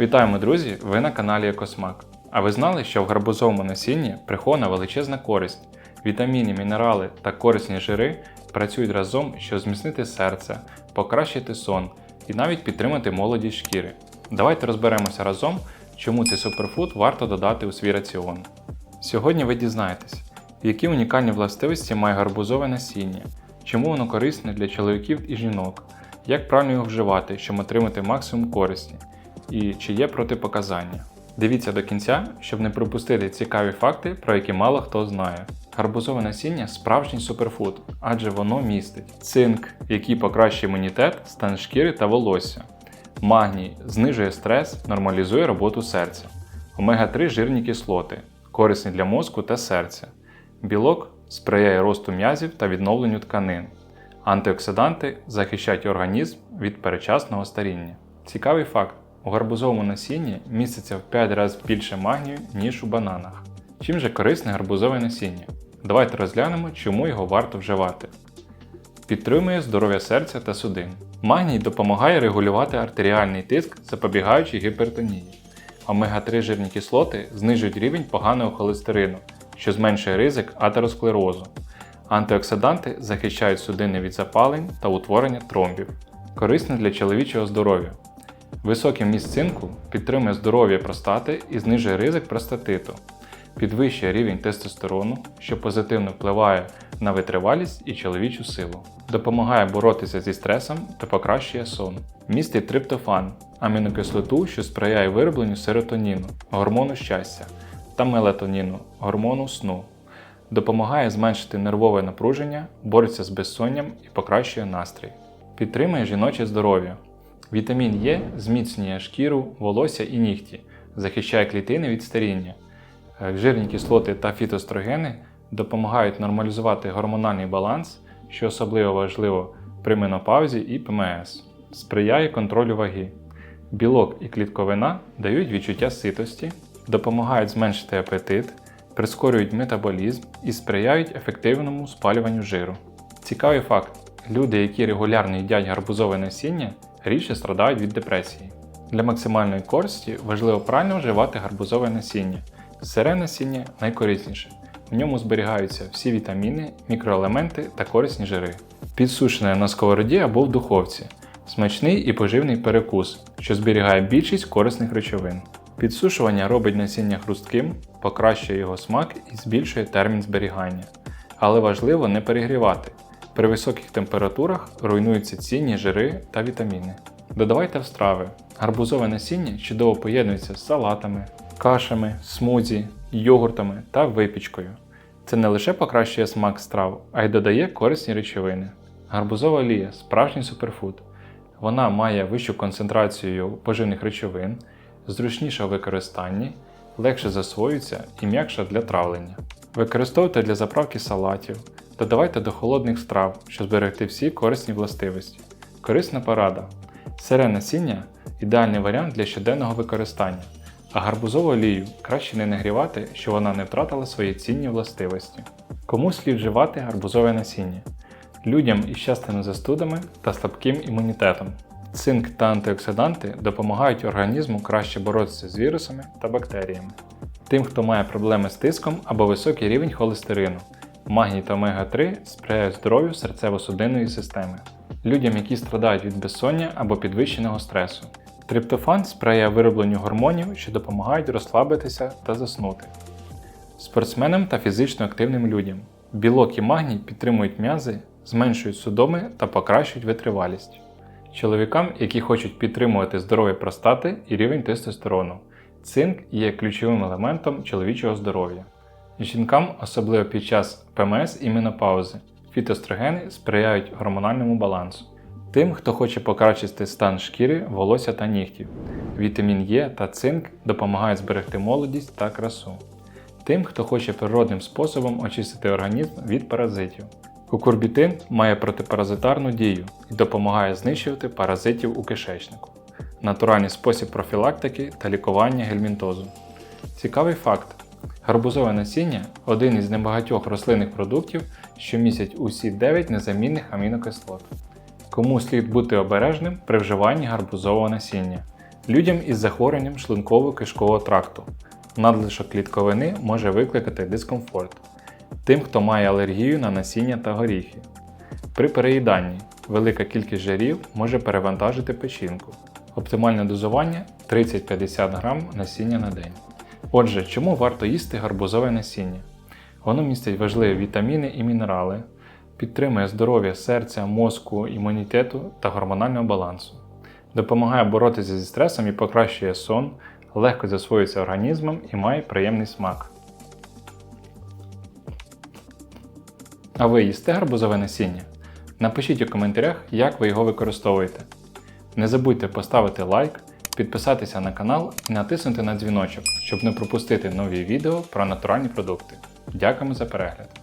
Вітаємо, друзі! Ви на каналі Екосмак. А ви знали, що в гарбузовому насінні прихована величезна користь? Вітаміни, мінерали та корисні жири працюють разом, щоб зміцнити серце, покращити сон і навіть підтримати молодість шкіри. Давайте розберемося разом, чому цей суперфуд варто додати у свій раціон. Сьогодні ви дізнаєтесь, які унікальні властивості має гарбузове насіння, чому воно корисне для чоловіків і жінок, як правильно його вживати, щоб отримати максимум користі, і чи є протипоказання. Дивіться до кінця, щоб не пропустити цікаві факти, про які мало хто знає. Гарбузове насіння справжній суперфуд, адже воно містить цинк, який покращує імунітет, стан шкіри та волосся. Магній знижує стрес, нормалізує роботу серця. Омега-3 жирні кислоти, корисні для мозку та серця. Білок сприяє росту м'язів та відновленню тканин. Антиоксиданти захищають організм від перечасного старіння. Цікавий факт: у гарбузовому насінні міститься в 5 разів більше магнію, ніж у бананах. Чим же корисне гарбузове насіння? Давайте розглянемо, чому його варто вживати. Підтримує здоров'я серця та судин. Магній допомагає регулювати артеріальний тиск, запобігаючи гіпертонії. Омега-3 жирні кислоти знижують рівень поганого холестерину, що зменшує ризик атеросклерозу. Антиоксиданти захищають судини від запалень та утворення тромбів. Корисне для чоловічого здоров'я. Високий вміст цинку підтримує здоров'я простати і знижує ризик простатиту, підвищує рівень тестостерону, що позитивно впливає на витривалість і чоловічу силу, допомагає боротися зі стресом та покращує сон. Містить триптофан, амінокислоту, що сприяє виробленню серотоніну, гормону щастя, та мелатоніну, гормону сну. Допомагає зменшити нервове напруження, бореться з безсонням і покращує настрій. Підтримує жіноче здоров'я. Вітамін Е зміцнює шкіру, волосся і нігті, захищає клітини від старіння. Е, Жирні кислоти та фітострогени допомагають нормалізувати гормональний баланс, що особливо важливо при менопаузі і ПМС. Сприяє контролю ваги. Білок і клітковина дають відчуття ситості, допомагають зменшити апетит, прискорюють метаболізм і сприяють ефективному спалюванню жиру. Цікавий факт: люди, які регулярно їдять гарбузове насіння, рідше страдають від депресії. Для максимальної користі важливо правильно вживати гарбузове насіння. Сире насіння найкорисніше. В ньому зберігаються всі вітаміни, мікроелементи та корисні жири. Підсушене на сковороді або в духовці. Смачний і поживний перекус, що зберігає більшість корисних речовин. Підсушування робить насіння хрустким, покращує його смак і збільшує термін зберігання. Але важливо не перегрівати. При високих температурах руйнуються цінні жири та вітаміни. Додавайте в страви. Гарбузове насіння чудово поєднується з салатами, кашами, смузі, йогуртами та випічкою. Це не лише покращує смак страв, а й додає корисні речовини. Гарбузова олія справжній суперфуд. Вона має вищу концентрацію поживних речовин, зручніша в використанні, легше засвоюється і м'якша для травлення. Використовуйте для заправки салатів, додавайте до холодних страв, щоб зберегти всі корисні властивості. Корисна порада. Сире насіння ідеальний варіант для щоденного використання, а гарбузову олію краще не нагрівати, щоб вона не втратила свої цінні властивості. Кому слід вживати гарбузове насіння? Людям із частими застудами та слабким імунітетом. Цинк та антиоксиданти допомагають організму краще боротися з вірусами та бактеріями. Тим, хто має проблеми з тиском або високий рівень холестерину, магній та омега-3 сприяють здоров'ю серцево-судинної системи. Людям, які страдають від безсоння або підвищеного стресу. Триптофан сприяє виробленню гормонів, що допомагають розслабитися та заснути. Спортсменам та фізично активним людям. Білок і магній підтримують м'язи, зменшують судоми та покращують витривалість. Чоловікам, які хочуть підтримувати здоров'я простати і рівень тестостерону. Цинк є ключовим елементом чоловічого здоров'я. Жінкам, особливо під час ПМС і менопаузи, фітострогени сприяють гормональному балансу. Тим, хто хоче покращити стан шкіри, волосся та нігтів. Вітамін Е та цинк допомагають зберегти молодість та красу. Тим, хто хоче природним способом очистити організм від паразитів. Кукурбітин має протипаразитарну дію і допомагає знищувати паразитів у кишечнику. Натуральний спосіб профілактики та лікування гельмінтозу. Цікавий факт: гарбузове насіння один із небагатьох рослинних продуктів, що містять усі 9 незамінних амінокислот. Кому слід бути обережним при вживанні гарбузового насіння? Людям із захворюванням шлунково-кишкового тракту. Надлишок клітковини може викликати дискомфорт. Тим, хто має алергію на насіння та горіхи. При переїданні велика кількість жирів може перевантажити печінку. Оптимальне дозування 30-50 грам насіння на день. Отже, чому варто їсти гарбузове насіння? Воно містить важливі вітаміни і мінерали, підтримує здоров'я серця, мозку, імунітету та гормонального балансу, допомагає боротися зі стресом і покращує сон, легко засвоюється організмом і має приємний смак. А ви їсте гарбузове насіння? Напишіть у коментарях, як ви його використовуєте. Не забудьте поставити лайк, підписатися на канал і натиснути на дзвіночок, щоб не пропустити нові відео про натуральні продукти. Дякуємо за перегляд!